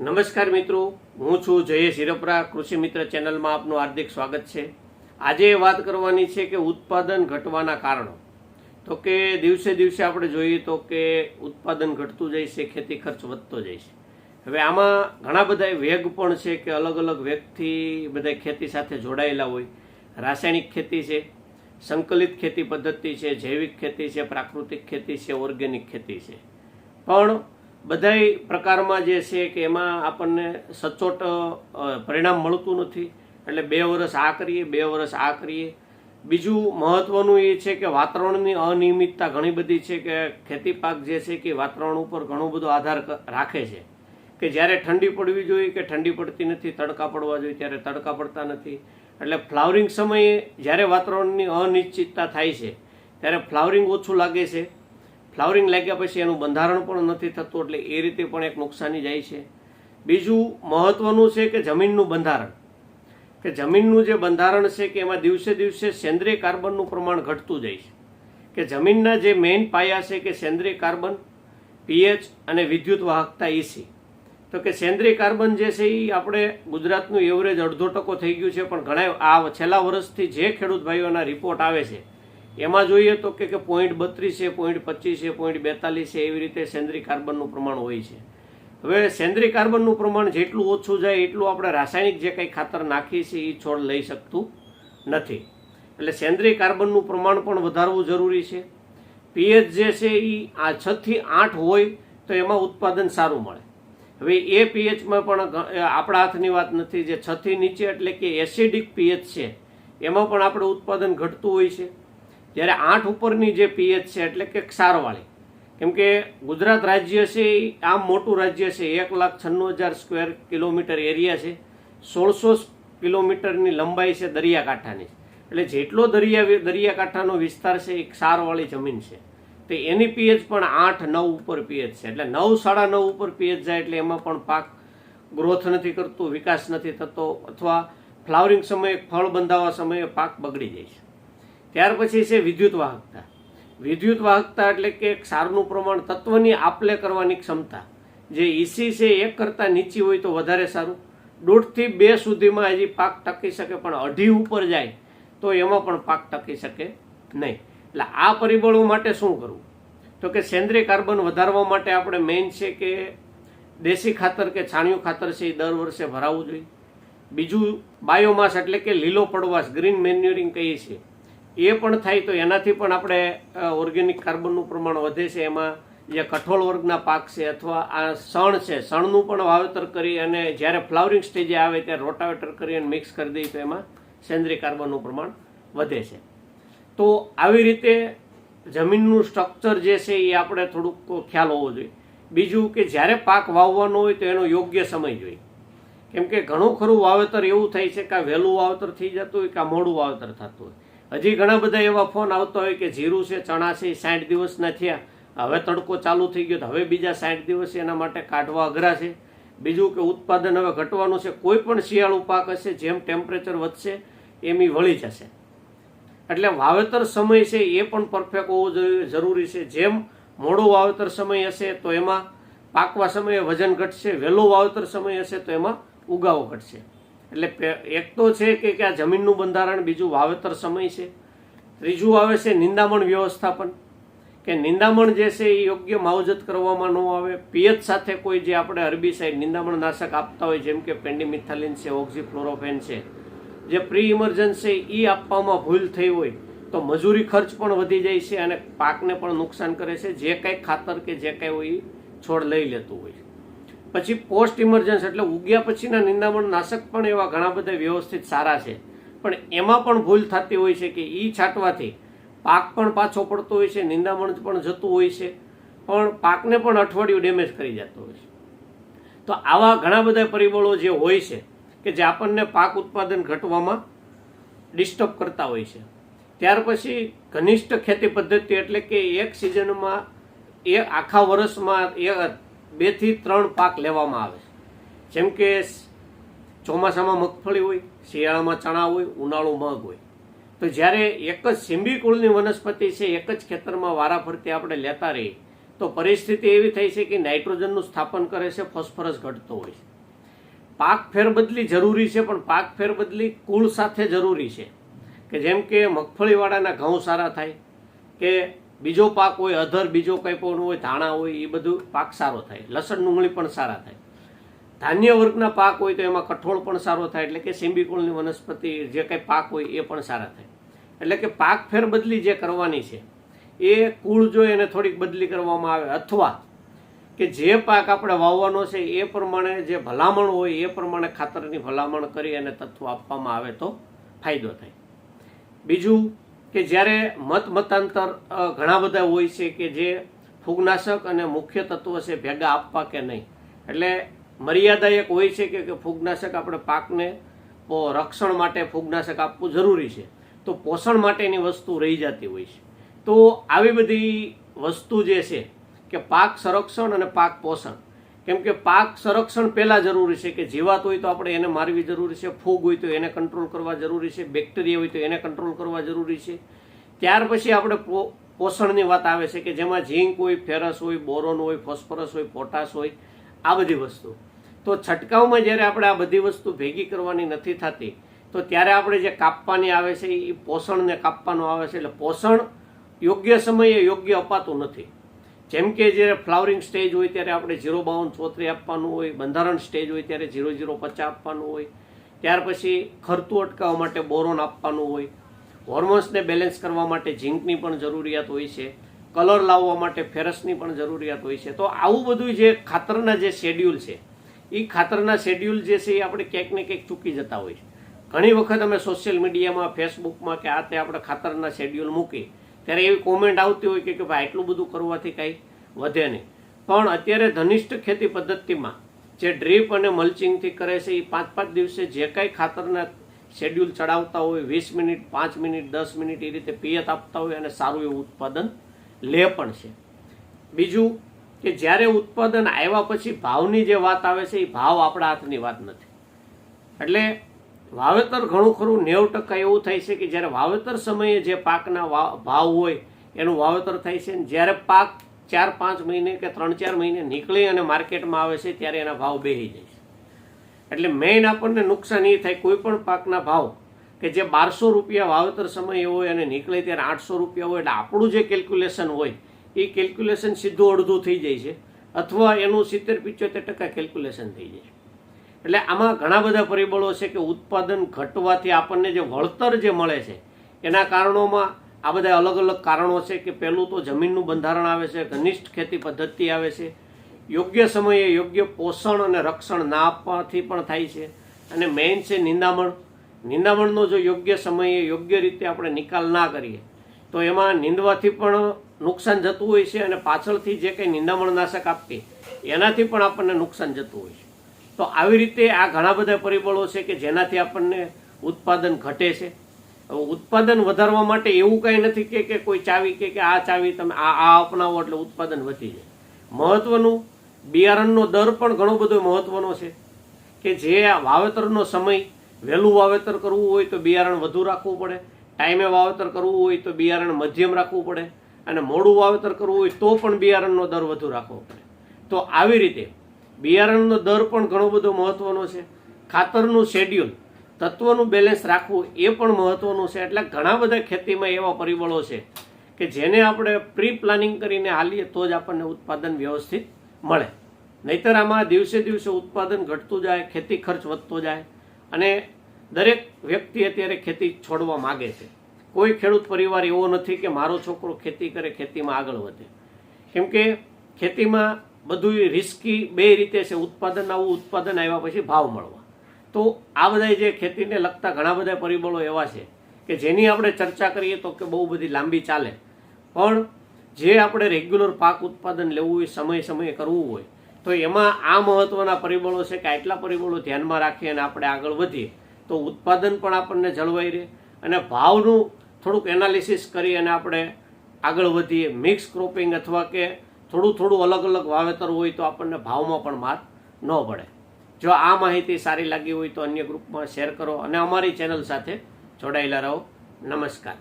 નમસ્કાર મિત્રો, હું છું જયેશ હિરપરા, કૃષિ મિત્ર ચેનલમાં આપનું હાર્દિક સ્વાગત છે. આજે વાત કરવાની છે કે ઉત્પાદન ઘટવાના કારણો. તો કે દિવસે દિવસે આપણે જોઈએ તો કે ઉત્પાદન ઘટતું જાય છે, ખેતી ખર્ચ વધતો જાય છે. હવે આમાં ઘણા બધા વેગ પણ છે કે અલગ અલગ વેગથી બધા ખેતી સાથે જોડાયેલા હોય. રાસાયણિક ખેતી છે, સંકલિત ખેતી પદ્ધતિ છે, જૈવિક ખેતી છે, પ્રાકૃતિક ખેતી છે, ઓર્ગેનિક ખેતી છે. પણ બધાય પ્રકારમાં જે છે કે એમાં આપણને સચોટ પરિણામ મળતું નથી. એટલે બે વર્ષ આ કરીએ, બે વર્ષ આ કરીએ. બીજું મહત્વનું એ છે કે વાતાવરણની અનિયમિતતા ઘણી બધી છે કે ખેતી પાક જે છે કે વાતાવરણ ઉપર ઘણો બધો આધાર રાખે છે. કે જ્યારે ઠંડી પડવી જોઈએ કે ઠંડી પડતી નથી, તડકા પડવા જોઈએ ત્યારે તડકા પડતા નથી. એટલે ફ્લાવરિંગ સમયે જ્યારે વાતાવરણની અનિશ્ચિતતા થાય છે, ત્યારે ફ્લાવરિંગ ઓછું લાગે છે. ફ્લાવરિંગ લાગ્યા પછી એનું બંધારણ પણ નથી થતું, એટલે એ રીતે પણ એક નુકસાની જાય છે. બીજું મહત્વનું છે કે જમીનનું બંધારણ. કે જમીનનું જે બંધારણ છે કે એમાં દિવસે દિવસે સેન્દ્રિય કાર્બનનું પ્રમાણ ઘટતું જાય છે. કે જમીનના જે મેઇન પાયા છે કે સેન્દ્રિય કાર્બન, પીએચ અને વિદ્યુત વાહકતા એસી તો કે સેન્દ્રિય કાર્બન જે છે એ આપણે ગુજરાતનું એવરેજ અડધો ટકો થઈ ગયું છે, પણ ઘણા આ છેલ્લા વર્ષથી જે ખેડૂત ભાઈઓના રિપોર્ટ આવે છે એમાં જોઈએ તો કે પોઈન્ટ બત્રીસ છે પોઈન્ટ પચીસ છે પોઈન્ટ બેતાલીસ છે એવી રીતે સેન્દ્રિય કાર્બનનું પ્રમાણ હોય છે. હવે સેન્દ્રિય કાર્બનનું પ્રમાણ જેટલું ઓછું જાય એટલું આપણે રાસાયણિક જે કંઈ ખાતર નાખીએ છીએ એ છોડ લઈ શકતું નથી. એટલે સેન્દ્રિય કાર્બનનું પ્રમાણ પણ વધારવું જરૂરી છે. પીએચ જે છે એ આ છથી આઠ હોય તો એમાં ઉત્પાદન સારું મળે. હવે એ પીએચમાં પણ આપણા હાથની વાત નથી. જે છથી નીચે એટલે કે એસિડિક પીએચ છે, એમાં પણ આપણે ઉત્પાદન ઘટતું હોય છે. જ્યારે આઠ ઉપરની જે પીએચ છે એટલે કે ક્ષારવાળી કેમ કે ગુજરાત રાજ્ય છે એ આમ મોટું રાજ્ય છે, એક લાખ છન્નું હજાર સ્ક્વેર કિલોમીટર એરિયા છે. સોળસો કિલોમીટરની લંબાઈ છે દરિયાકાંઠાની. એટલે જેટલો દરિયા દરિયાકાંઠાનો વિસ્તાર છે એ ક્ષારવાળી જમીન છે. તો એની પીએચ પણ આઠ, નવ ઉપર પીએચ છે. એટલે નવ સાડા નવ ઉપર પીએચ જાય એટલે એમાં પણ પાક ગ્રોથ નથી કરતો, વિકાસ નથી થતો, અથવા ફ્લાવરિંગ સમયે, ફળ બંધાવા સમયે પાક બગડી જાય છે. ત્યાર પછી છે વિદ્યુત વાહકતા. વિદ્યુત વાહકતા એટલે કે ક્ષારનું પ્રમાણ તત્વની આપલે કરવાની ક્ષમતા. જે ઈસી છે એક કરતાં નીચી હોય તો વધારે સારું. દોઢથી બે સુધીમાં હજી પાક ટકી શકે પણ અઢી ઉપર જાય તો એમાં પણ પાક ટકી શકે નહીં. એટલે આ પરિબળો માટે શું કરવું? તો કે સેન્દ્રિય કાર્બન વધારવા માટે આપણે મેઇન છે કે દેશી ખાતર કે છાણિયું ખાતર છે એ દર વર્ષે ભરાવવું જોઈએ. બીજું બાયોમાસ એટલે કે લીલો પડવાશ ગ્રીન મેન્યુરિંગ કહીએ છીએ. એ પણ થાય તો એનાથી પણ આપણે ઓર્ગેનિક કાર્બનનું પ્રમાણ વધે છે. એમાં જે કઠોળ વર્ગના પાક છે અથવા આ સણ છે, સણનું પણ વાવેતર કરી અને જ્યારે ફ્લાવરિંગ સ્ટેજે આવે ત્યારે રોટાવેટર કરી અને મિક્સ કરી દઈએ તો એમાં સેન્દ્રિય કાર્બનનું પ્રમાણ વધે છે. તો આવી રીતે જમીનનું સ્ટ્રક્ચર જે છે એ આપણે થોડુંક ખ્યાલ હોવો જોઈએ. બીજું કે જ્યારે પાક વાવવાનો હોય તો એનો યોગ્ય સમય જોઈએ. કેમ કે ઘણું ખરું વાવેતર એવું થાય છે કે આ વહેલું વાવેતર થઈ જતું હોય કે મોડું વાવેતર થતું હોય. હજી ઘણા બધા એવા ફોન આવતા હોય કે જીરું છે, ચણા છે સાઠ દિવસના થયા. હવે તડકો ચાલુ થઈ ગયો હવે બીજા સાઠ દિવસ એના માટે કાઢવા અઘરા છે. બીજું કે ઉત્પાદન હવે ઘટવાનું છે, કોઈ પણ શિયાળુ પાક હશે, જેમ ટેમ્પરેચર વધશે, એમ વળી જશે. એટલે વાવેતર સમય છે એ પણ પરફેક્ટ હોવો જોઈએ, જરૂરી છે. જેમ મોડો વાવેતર સમય હશે તો એમાં પાકવા સમયે વજન ઘટશે, વહેલો વાવેતર સમય હશે તો એમાં ઉગાવો ઘટશે. એટલે એક તો છે કે આ જમીનનું બંધારણ, બીજું વાવેતર સમય છે. ત્રીજું આવે છે નિંદામણ વ્યવસ્થાપન. કે નિંદામણ જે છે એ યોગ્ય માવજત કરવામાં ન આવે. પિયત સાથે કોઈ જે આપણે હર્બિસાઇડ નિંદામણ નાશક આપતા હોય, જેમ કે પેન્ડીમિથાલિન છે ઓક્ઝીફ્લોરોફેન છે, જે પ્રી ઇમરજન્સી એ આપવામાં ભૂલ થઈ હોય, તો મજૂરી ખર્ચ પણ વધી જાય છે અને પાકને પણ નુકસાન કરે છે. જે કાંઈ ખાતર કે જે કાંઈ હોય એ છોડ લઈ લેતું હોય પછી પોસ્ટ ઇમરજન્સ એટલે ઉગ્યા પછીના નિંદામણ નાશક પણ એવા ઘણા બધા વ્યવસ્થિત સારા છે. પણ એમાં પણ ભૂલ થતી હોય છે કે એ છાંટવાથી પાક પણ પાછો પડતો હોય છે, નિંદામણ પણ જતું હોય છે, પણ પાકને પણ અઠવાડિયું ડેમેજ કરી જતો હોય છે. તો આવા ઘણા બધા પરિબળો જે હોય છે કે જે આપણને પાક ઉત્પાદન ઘટવામાં ડિસ્ટર્બ કરતા હોય છે. ત્યાર પછી ઘનિષ્ઠ ખેતી પદ્ધતિ એટલે કે એક સિઝનમાં એ આખા વર્ષમાં એક બેથી ત્રણ પાક લેવામાં આવે જેમ કે ચોમાસામાં મગફળી હોય, શિયાળામાં ચણા હોય, ઉનાળુ મગ હોય. તો જ્યારે એક જ સિંબી કુળની વનસ્પતિ છે, એક જ ખેતરમાં વારાફરતી આપણે લેતા રહીએ, તો પરિસ્થિતિ એવી થઈ છે કે નાઇટ્રોજનનું સ્થાપન કરે છે, ફોસ્ફરસ ઘટતો હોય છે. પાક ફેરબદલી જરૂરી છે, પણ પાક ફેરબદલી કુળ સાથે જરૂરી છે. કે જેમ કે મગફળીવાળાના ઘઉં સારા થાય, કે બીજો પાક હોય, અધર, બીજો કંઈ પણ હોય, ધાણા હોય, એ બધું પાક સારો થાય. લસણ, ડુંગળી પણ સારા થાય. ધાન્ય વર્ગના પાક હોય તો એમાં કઠોળ પણ સારો થાય, એટલે કે સિંબીકુળની વનસ્પતિ, જે કંઈ પાક હોય એ પણ સારા થાય. એટલે કે પાક ફેરબદલી જે કરવાની છે, એ કુળ જો એને થોડીક બદલી કરવામાં આવે, અથવા કે જે પાક આપણે વાવવાનો છે, એ પ્રમાણે જે ભલામણ હોય, એ પ્રમાણે ખાતરની ભલામણ કરી અને તત્વો આપવામાં આવે તો ફાયદો થાય. બીજું કે જ્યારે મત મતાંતર ઘણા બધા હોય છે કે જે ફૂગનાશક અને મુખ્ય તત્વો છે ભેગા આપવા કે નહીં. એટલે મર્યાદા એક હોય છે કે ફૂગનાશક આપણે પાકને રક્ષણ માટે ફૂગનાશક આપવું જરૂરી છે. તો પોષણ માટેની વસ્તુ રહી જતી હોય છે. તો આવી બધી વસ્તુ જે છે કે પાક સંરક્ષણ અને પાક પોષણ કેમ કે પાક સંરક્ષણ પહેલાં જરૂરી છે કે જીવાત હોય તો આપણે એને મારવી જરૂરી છે, ફૂગ હોય તો એને કંટ્રોલ કરવા જરૂરી છે બેક્ટેરિયા હોય તો એને કંટ્રોલ કરવા જરૂરી છે. ત્યાર પછી આપણે પોષણની વાત આવે છે કે જેમાં ઝીંક હોય, ફેરસ હોય, બોરોન હોય, ફોસ્ફરસ હોય, પોટાશ હોય, આ બધી વસ્તુ. તો છંટકાવમાં જ્યારે આપણે આ બધી વસ્તુ ભેગી કરવાની નથી થતી, તો ત્યારે આપણે જે કાપવાની આવે છે એ પોષણને કાપવાનું આવે છે. એટલે પોષણ યોગ્ય સમયે યોગ્ય અપાતું નથી. જેમ કે જે ફ્લાવરિંગ સ્ટેજ હોય ત્યારે આપણે ઝીરો બાવન ચોત્રી આપવાનું હોય, બંધારણ સ્ટેજ હોય ત્યારે ઝીરો ઝીરો પચાસ આપવાનું હોય. ત્યાર પછી ખરતું અટકાવવા માટે બોરોન આપવાનું હોય. હોર્મોન્સને બેલેન્સ કરવા માટે ઝીંકની પણ જરૂરિયાત હોય છે. કલર લાવવા માટે ફેરસની પણ જરૂરિયાત હોય છે. તો આવું બધું જે ખાતરના જે શેડ્યુલ છે એ ખાતરના શેડ્યુલ જે છે એ આપણે ક્યાંક ને ક્યાંક ચૂકી જતા હોય છે. ઘણી વખત અમે સોશિયલ મીડિયામાં ફેસબુકમાં કે આ તે આપણે ખાતરના શેડ્યુલ મૂકી ત્યારે એવી કોમેન્ટ આવતી હોય કે ભાઈ આટલું બધું કરવાથી કાંઈ વધે નહીં. પણ અત્યારે ધનિષ્ઠ ખેતી પદ્ધતિમાં જે ડ્રીપ અને મલ્ચિંગથી કરે છે એ પાંચ પાંચ દિવસે જે કાંઈ ખાતરના શેડ્યુલ ચડાવતા હોય, વીસ મિનિટ, પાંચ મિનિટ, દસ મિનિટ એ રીતે પિયત આપતા હોય અને સારું એવું ઉત્પાદન લે પણ છે. બીજું કે જ્યારે ઉત્પાદન આવ્યા પછી ભાવની જે વાત આવે છે એ ભાવ આપણા હાથની વાત નથી. એટલે વાવેતર ઘણું ખરું, નેવ ટકા એવું થાય છે કે જ્યારે વાવેતર સમયે જે પાકના ભાવ હોય, એનું વાવેતર થાય છે જ્યારે પાક ચાર, પાંચ મહિને કે ત્રણ, ચાર મહિને નીકળે અને માર્કેટમાં આવે છે, ત્યારે એના ભાવ બેહી જાય છે. એટલે મેઇન આપણને નુકસાન એ થાય, કોઈ પણ પાકના ભાવ કે જે બારસો રૂપિયા વાવેતર સમયે હોય અને નીકળે ત્યારે આઠસો રૂપિયા હોય, એટલે આપણું જે કેલ્ક્યુલેશન હોય, એ કેલ્ક્યુલેશન સીધું અડધું થઈ જાય છે, અથવા એનું સિત્તેર, પિચોતેર ટકા કેલ્ક્યુલેશન થઈ જાય એટલે આમાં ઘણા બધા પરિબળો છે કે ઉત્પાદન ઘટવાથી આપણને જે વળતર જે મળે છે, એના કારણોમાં આ બધા અલગ અલગ કારણો છે કે પહેલું તો જમીનનું બંધારણ આવે છે, ઘનિષ્ઠ ખેતી પદ્ધતિ આવે છે, યોગ્ય સમયે યોગ્ય પોષણ અને રક્ષણ ના આપવાથી પણ થાય છે. અને મેઇન છે નિંદામણ. નિંદામણનો જો યોગ્ય સમયે યોગ્ય રીતે આપણે નિકાલ ના કરીએ, તો એમાં નિંદવાથી પણ નુકસાન જતું હોય છે અને પાછળથી જે કંઈ નિંદામણ નાશક આપીએ, એનાથી પણ આપણને નુકસાન જતું હોય છે. તો આવી રીતે આ ઘણા બધા પરિબળો છે કે જેનાથી આપણને ઉત્પાદન ઘટે છે. ઉત્પાદન વધારવા માટે એવું કંઈ નથી કે કે કોઈ ચાવી કે કે આ ચાવી તમે આ આ અપનાવો એટલે ઉત્પાદન વધી જાય. મહત્વનું બિયારણનો દર પણ ઘણો બધો મહત્વનો છે કે જે વાવેતરનો સમય વહેલું વાવેતર કરવું હોય તો બિયારણ વધુ રાખવું પડે. ટાઈમે વાવેતર કરવું હોય તો બિયારણ મધ્યમ રાખવું પડે. અને મોડું વાવેતર કરવું હોય તો પણ બિયારણનો દર વધુ રાખવો પડે. તો આવી રીતે બિયારણનો દર પણ ઘણો બધો મહત્વનો છે. ખાતરનું શેડ્યુલ તત્વનું બેલેન્સ રાખવું એ પણ મહત્વનું છે. એટલે ઘણા બધા ખેતીમાં એવા પરિબળો છે કે જેને આપણે પ્રી પ્લાનિંગ કરીને હાલીએ તો જ આપણને ઉત્પાદન વ્યવસ્થિત મળે. નહીતર આમાં દિવસે દિવસે ઉત્પાદન ઘટતું જાય, ખેતી ખર્ચ વધતો જાય અને દરેક વ્યક્તિ અત્યારે ખેતી છોડવા માગે છે. કોઈ ખેડૂત પરિવાર એવો નથી કે મારો છોકરો ખેતી કરે, ખેતીમાં આગળ વધે. કેમ કે ખેતીમાં બધું રિસ્કી બે રીતે છે. ઉત્પાદન આવું ઉત્પાદન આવ્યા પછી ભાવ મળવા. તો આ બધા જે ખેતીને લગતા ઘણા બધા પરિબળો એવા છે કે જેની આપણે ચર્ચા કરીએ તો કે બહુ બધી લાંબી ચાલે. પણ જે આપણે રેગ્યુલર પાક ઉત્પાદન લેવું હોય, સમય સમયે કરવું હોય, તો એમાં આ મહત્વના પરિબળો છે કે આટલા પરિબળો ધ્યાનમાં રાખી અને આપણે આગળ વધીએ, તો ઉત્પાદન પણ આપણને જળવાઈ રહે અને ભાવનું થોડુંક એનાલિસિસ કરી અને આપણે આગળ વધીએ. મિક્સ ક્રોપિંગ અથવા કે થોડું થોડું અલગ અલગ વાવેતર હોય તો આપણને ભાવમાં પણ માર ન પડે. જો આ માહિતી સારી લાગી હોય તો અન્ય ગ્રુપમાં શેર કરો અને અમારી ચેનલ સાથે જોડાયેલા રહો. નમસ્કાર.